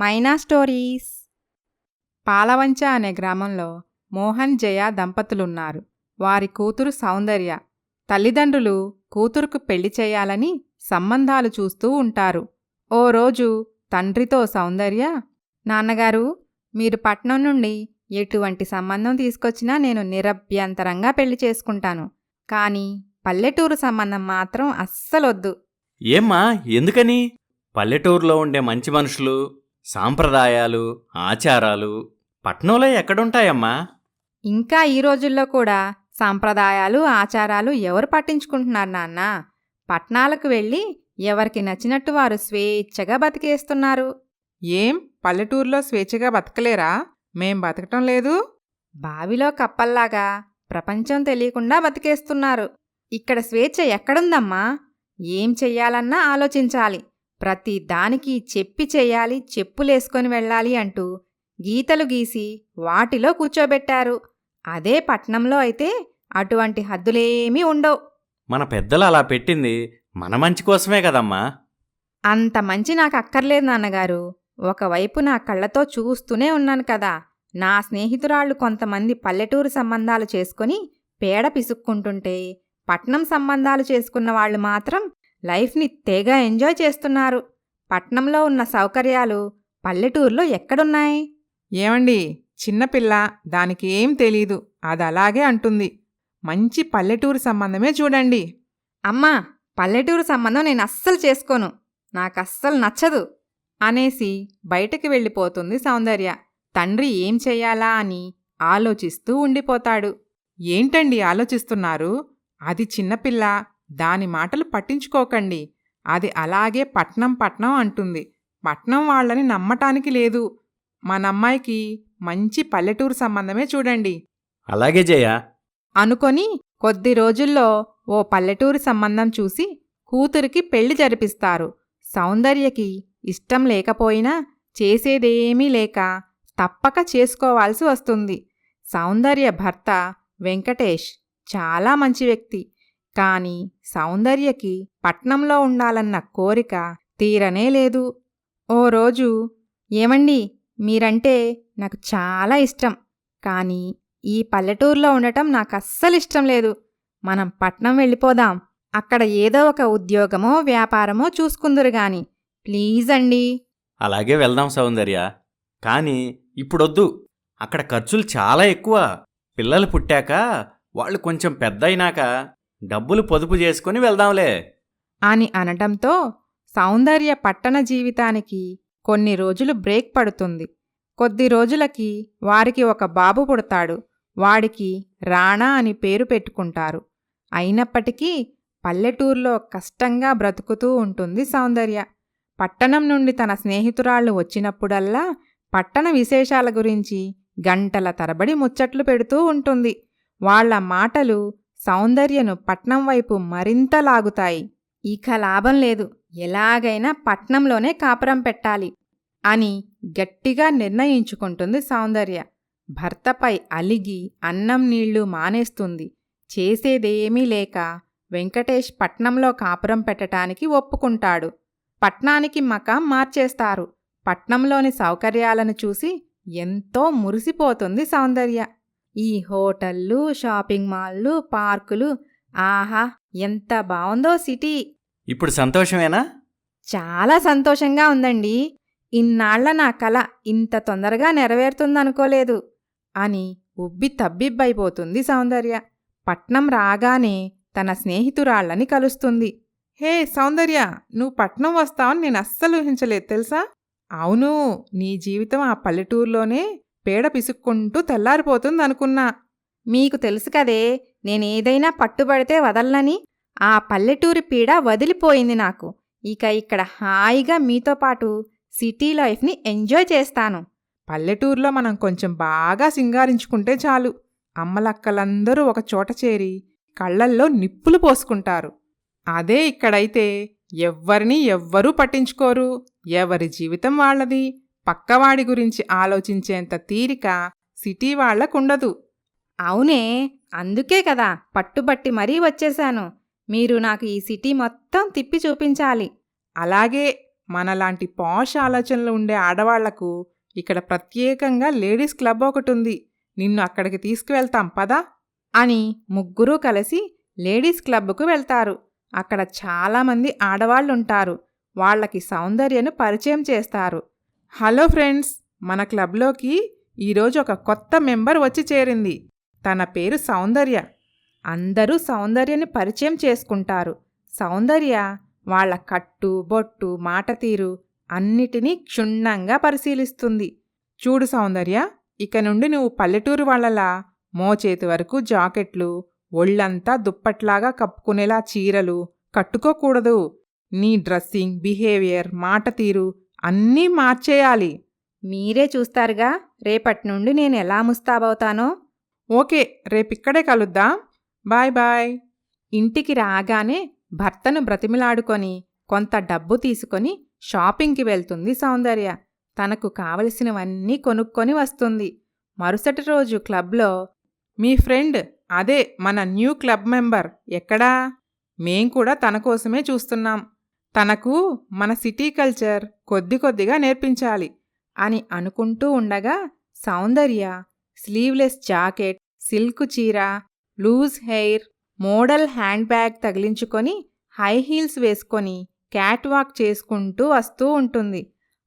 మైనా stories. Palvancha అనే గ్రామంలో మోహన్ జయ దంపతులున్నారు. వారి కూతురు సౌందర్య. తల్లిదండ్రులు కూతురుకు పెళ్ళి చేయాలని సంబంధాలు చూస్తూ ఉంటారు. ఓ రోజు తండ్రితో సౌందర్య నాన్నగారు మీరు పట్నం నుండి ఎటువంటి సంబంధం తీసుకొచ్చినా నేను నిరభ్యంతరంగా పెళ్ళి చేసుకుంటాను. కానీ పల్లెటూరు సంబంధం మాత్రం అస్సలొద్దు. ఏమ్మా ఎందుకని? పల్లెటూరులో ఉండే మంచి మనుషులు సాంప్రదాయాలు ఆచారాలు పట్నంలో ఎక్కడుంటాయమ్మా? ఇంకా ఈ రోజుల్లో కూడా సాంప్రదాయాలు ఆచారాలు ఎవరు పట్టించుకుంటున్నారు నాన్న? పట్నాలకు వెళ్ళి ఎవరికి నచ్చినట్టు వారు స్వేచ్ఛగా బతికేస్తున్నారు. ఏం? పల్లెటూరులో స్వేచ్ఛగా బతకలేరా? మేం బతకటం లేదు? బావిలో కప్పల్లాగా ప్రపంచం తెలియకుండా బతికేస్తున్నారు. ఇక్కడ స్వేచ్ఛ ఎక్కడుందమ్మా? ఏం చెయ్యాలన్నా ఆలోచించాలి. ప్రతి దానికి చెప్పి చెయ్యాలి చెప్పులేసుకొని వెళ్ళాలి అంటూ గీతలు గీసి వాటిలో కూర్చోబెట్టారు. అదే పట్నంలో అయితే అటువంటి హద్దులేమీ ఉండవు. మన పెద్దలు అలా పెట్టింది మన మంచి కోసమే కదమ్మా. అంత మంచి నాకు అక్కర్లేదు నాన్నగారు. ఒకవైపు నా కళ్ళతో చూస్తూనే ఉన్నాను కదా. నా స్నేహితురాళ్ళు కొంతమంది పల్లెటూరు సంబంధాలు చేసుకొని పేడ పిసుక్కుంటుంటే పట్నం సంబంధాలు చేసుకున్న వాళ్ళు మాత్రం లైఫ్ని తెగ ఎంజాయ్ చేస్తున్నారు. పట్నంలో ఉన్న సౌకర్యాలు పల్లెటూరులో ఎక్కడున్నాయి? ఏమండి చిన్నపిల్ల దానికి ఏం తెలీదు. అది అలాగే అంటుంది. మంచి పల్లెటూరు సంబంధమే చూడండి. అమ్మా పల్లెటూరు సంబంధం నేను అస్సలు చేసుకోను. నాకు అస్సలు నచ్చదు. అనేసి బయటకి వెళ్ళిపోతుంది సౌందర్య. తండ్రి ఏం చెయ్యాలా అని ఆలోచిస్తూ ఉండిపోతాడు. ఏంటండి ఆలోచిస్తున్నారు? అది చిన్నపిల్ల దాని మాటలు పట్టించుకోకండి. అది అలాగే పట్నం పట్నం అంటుంది. పట్నం వాళ్ళని నమ్మటానికి లేదు. మనమ్మాయికి మంచి పల్లెటూరు సంబంధమే చూడండి. అలాగే జయ. అనుకొని కొద్ది రోజుల్లో ఓ పల్లెటూరు సంబంధం చూసి కూతురికి పెళ్ళి జరిపిస్తారు. సౌందర్యకి ఇష్టం లేకపోయినా చేసేదేమీ లేక తప్పక చేసుకోవాల్సి వస్తుంది. సౌందర్య భర్త వెంకటేష్ చాలా మంచి వ్యక్తి. కాని సౌందర్యకి పట్నంలో ఉండాలన్న కోరిక తీరనే లేదు. ఓ రోజు ఏమండి మీరంటే నాకు చాలా ఇష్టం కానీ ఈ పల్లెటూరులో ఉండటం నాకు అస్సలు ఇష్టం లేదు. మనం పట్నం వెళ్ళిపోదాం. అక్కడ ఏదో ఒక ఉద్యోగమో వ్యాపారమో చూసుకుందురు గాని ప్లీజ్ అండి. అలాగే వెళ్దాం సౌందర్య. కానీ ఇప్పుడొద్దు. అక్కడ ఖర్చులు చాలా ఎక్కువ. పిల్లలు పుట్టాక వాళ్ళు కొంచెం పెద్ద అయినాక డబ్బులు పొదుపు చేసుకుని వెళ్దాంలే. అని అనటంతో సౌందర్య పట్టణ జీవితానికి కొన్ని రోజులు బ్రేక్ పడుతుంది. కొద్ది రోజులకి వారికి ఒక బాబు పుడతాడు. వాడికి రాణా అని పేరు పెట్టుకుంటారు. అయినప్పటికీ పల్లెటూర్లో కష్టంగా బ్రతుకుతూ ఉంటుంది సౌందర్య. పట్టణం నుండి తన స్నేహితురాళ్ళు వచ్చినప్పుడల్లా పట్టణ విశేషాల గురించి గంటల తరబడి ముచ్చట్లు పెడుతూ ఉంటుంది. వాళ్ళ మాటలు సౌందర్యను పట్నం వైపు మరింత లాగుతాయి. ఇక లాభం లేదు. ఎలాగైనా పట్నంలోనే కాపురం పెట్టాలి అని గట్టిగా నిర్ణయించుకుంటుంది సౌందర్య. భర్తపై అలిగి అన్నం నీళ్ళు మానేస్తుంది. చేసేదేమీ లేక వెంకటేష్ పట్నంలో కాపురం పెట్టటానికి ఒప్పుకుంటాడు. పట్నానికి మకాం మార్చేస్తారు. పట్నంలోని సౌకర్యాలను చూసి ఎంతో మురిసిపోతుంది సౌందర్య. ఈ హోటళ్ళు షాపింగ్ మాల్లు పార్కులు. ఆహా ఎంత బావుందో సిటీ. ఇప్పుడు సంతోషమేనా? చాలా సంతోషంగా ఉందండి. ఇన్నాళ్ళ నా కల ఇంత తొందరగా నెరవేరుతుందనుకోలేదు అని ఉబ్బి తబ్బిబ్బైపోతుంది సౌందర్య. పట్నం రాగానే తన స్నేహితురాళ్ళని కలుస్తుంది. హే సౌందర్య నువ్వు పట్నం వస్తావని నేను అస్సలు ఊహించలేదు తెలుసా? అవును నీ జీవితం ఆ పల్లెటూరులోనే పేడ పిసుక్కుంటూ తెల్లారిపోతుంది అనుకున్నా మీకు తెలుసు కదే నేనేదైనా పట్టుబడితే వదల్లని ఆ పల్లెటూరి పీడ వదిలిపోయింది నాకు. ఇక ఇక్కడ హాయిగా మీతో పాటు సిటీ లైఫ్ని ఎంజాయ్ చేస్తాను. పల్లెటూరులో మనం కొంచెం బాగా సింగారించుకుంటే చాలు. అమ్మలక్కలందరూ ఒక చోట చేరి కళ్ళల్లో నిప్పులు పోసుకుంటారు. అదే ఇక్కడైతే ఎవ్వరినీ ఎవ్వరూ పట్టించుకోరు. ఎవరి జీవితం వాళ్ళది? పక్కవాడి గురించి ఆలోచించేంత తీరిక సిటీ వాళ్ళకుండదు అవునే అందుకే కదా పట్టుబట్టి మరీ వచ్చేశాను. మీరు నాకు ఈ సిటీ మొత్తం తిప్పి చూపించాలి. అలాగే మనలాంటి పాష్ ఆలోచనలు ఉండే ఆడవాళ్ళకు ఇక్కడ ప్రత్యేకంగా లేడీస్ క్లబ్ ఒకటి ఉంది నిన్ను అక్కడికి తీసుకువెళ్తాం పదా. అని ముగ్గురూ కలిసి లేడీస్ క్లబ్కు వెళ్తారు. అక్కడ చాలామంది ఆడవాళ్ళుంటారు వాళ్ళకి సౌందర్యను పరిచయం చేస్తారు. హలో ఫ్రెండ్స్ మన క్లబ్లోకి ఈరోజు ఒక కొత్త మెంబర్ వచ్చి చేరింది. తన పేరు సౌందర్య. అందరూ సౌందర్యని పరిచయం చేసుకుంటారు. సౌందర్య వాళ్ళ కట్టు బొట్టు మాట తీరు అన్నిటినీ క్షుణ్ణంగా పరిశీలిస్తుంది. చూడు సౌందర్య ఇక నుండి నువ్వు పల్లెటూరు వాళ్ళలా మోచేతి వరకు జాకెట్లు ఒళ్ళంతా దుప్పట్లాగా కప్పుకునేలా చీరలు కట్టుకోకూడదు. నీ డ్రెస్సింగ్ బిహేవియర్ మాట తీరు అన్నీ మార్చేయాలి. మీరే చూస్తారుగా రేపటి నుండి నేను ఎలా ముస్తాబవుతానో? ఓకే రేపిక్కడే కలుద్దాం. Bye bye. ఇంటికి రాగానే భర్తను బ్రతిమిలాడుకొని కొంత డబ్బు తీసుకొని షాపింగ్కి వెళ్తుంది సౌందర్య. తనకు కావలసినవన్నీ కొనుక్కొని వస్తుంది. మరుసటి రోజు క్లబ్లో మీ ఫ్రెండ్ అదే మన న్యూ క్లబ్ మెంబర్ ఎక్కడా? మేం కూడా తన కోసమే చూస్తున్నాం. తనకు మన సిటీ కల్చర్ కొద్ది కొద్దిగా నేర్పించాలి అని అనుకుంటూ ఉండగా సౌందర్య స్లీవ్లెస్ జాకెట్ సిల్క్ చీర loose hair model handbag తగిలించుకొని హై హీల్స్ వేసుకొని క్యాట్ వాక్ చేసుకుంటూ వస్తూ ఉంటుంది.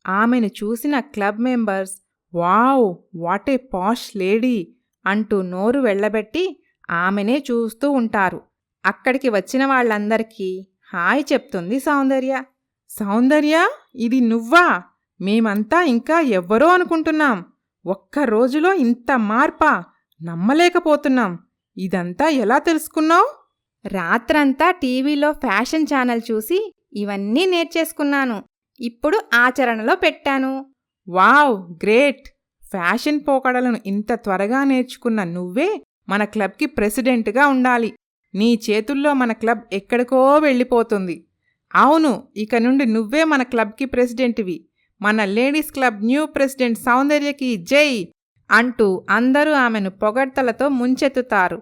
ఆమెను చూసిన club members wow what a posh lady అంటూ నోరు వెళ్ళబెట్టి ఆమెనే చూస్తూ ఉంటారు. అక్కడికి వచ్చిన వాళ్ళందరికీ హాయ్ చెప్తుంది సౌందర్య. సౌందర్య ఇది నువ్వా? మేమంతా ఇంకా ఎవ్వరో అనుకుంటున్నాం. ఒక్క రోజులో ఇంత మార్పా? నమ్మలేకపోతున్నాం. ఇదంతా ఎలా తెలుసుకున్నావు? రాత్రంతా టీవీలో ఫ్యాషన్ ఛానల్ చూసి ఇవన్నీ నేర్చేసుకున్నాను. ఇప్పుడు ఆచరణలో పెట్టాను. Wow great! ఫ్యాషన్ పోకడలను ఇంత త్వరగా నేర్చుకున్న నువ్వే మన క్లబ్కి ప్రెసిడెంట్గా ఉండాలి. నీ చేతుల్లో మన క్లబ్ ఎక్కడికో వెళ్ళిపోతుంది. అవును ఇక నుండి నువ్వే మన క్లబ్కి ప్రెసిడెంట్వి. మన లేడీస్ క్లబ్ న్యూ ప్రెసిడెంట్ సౌందర్యకి జై! అంటూ అందరూ ఆమెను పొగడ్తలతో ముంచెత్తుతారు.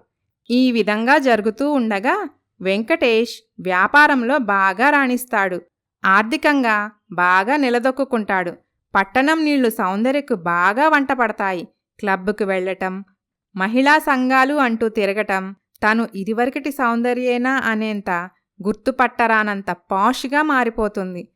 ఈ విధంగా జరుగుతూ ఉండగా వెంకటేష్ వ్యాపారంలో బాగా రాణిస్తాడు. ఆర్థికంగా బాగా నిలదొక్కుంటాడు పట్టణం నీళ్ళు సౌందర్యకు బాగా వంటపడతాయి క్లబ్కు వెళ్ళటం మహిళా సంఘాలు అంటూ తిరగటం తను ఇదివరకటి సౌందర్యేనా అనేంత గుర్తుపట్టరానంత పాష్గా మారిపోతుంది.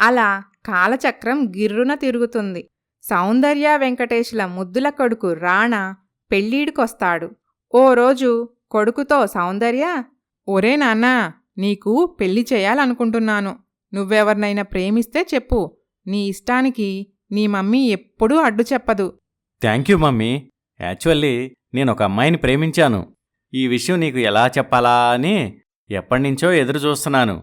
అలా కాలచక్రం గిర్రున తిరుగుతుంది. సౌందర్య వెంకటేష్ల ముద్దుల కొడుకు రాణా పెళ్ళీడికొస్తాడు. ఓ రోజు కొడుకుతో సౌందర్య ఒరే నాన్నా నీకు పెళ్ళి చేయాలనుకుంటున్నాను. నువ్వెవరినైనా ప్రేమిస్తే చెప్పు. నీ ఇష్టానికి నీ మమ్మీ ఎప్పుడూ అడ్డు చెప్పదు థ్యాంక్ యూ మమ్మీ. యాక్చువల్లీ నేను ఒక అమ్మాయిని ప్రేమించాను. ఈ విషయం నీకు ఎలా చెప్పాలా అని ఎప్పటినుంచో ఎదురు చూస్తున్నాను.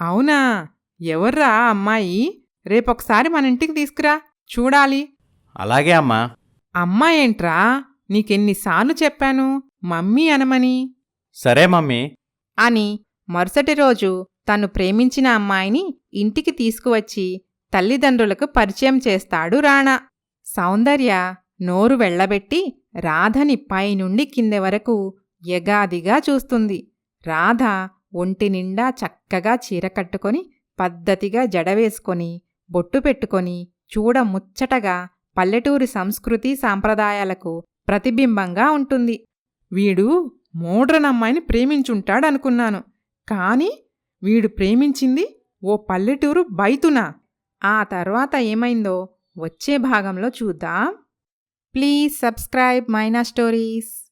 అవునా? ఎవర్రా ఆ అమ్మాయి? రేపొకసారి మన ఇంటికి తీసుకురా. చూడాలి. అలాగే అమ్మా. అమ్మాయేంట్రా నీకెన్నిసార్లు చెప్పాను? మమ్మీ అనమని. సరే మమ్మీ. అని మరుసటి రోజు తను ప్రేమించిన అమ్మాయిని ఇంటికి తీసుకువచ్చి తల్లిదండ్రులకు పరిచయం చేస్తాడు రాణా. సౌందర్య నోరు వెళ్ళబెట్టి రాధని పైనుండి కింది వరకు యగాదిగా చూస్తుంది. రాధ ఒంటి నిండా చక్కగా చీర కట్టుకొని పద్ధతిగా జడవేసుకొని బొట్టు పెట్టుకొని చూడ ముచ్చటగా పల్లెటూరి సంస్కృతి సాంప్రదాయాలకు ప్రతిబింబంగా ఉంటుంది. వీడు మూడ్రనమ్మాయిని ప్రేమించుంటాడనుకున్నాను. కాని వీడు ప్రేమించింది ఓ పల్లెటూరు బైతునా? ఆ తర్వాత ఏమైందో వచ్చే భాగంలో చూద్దాం. Please subscribe Maina stories.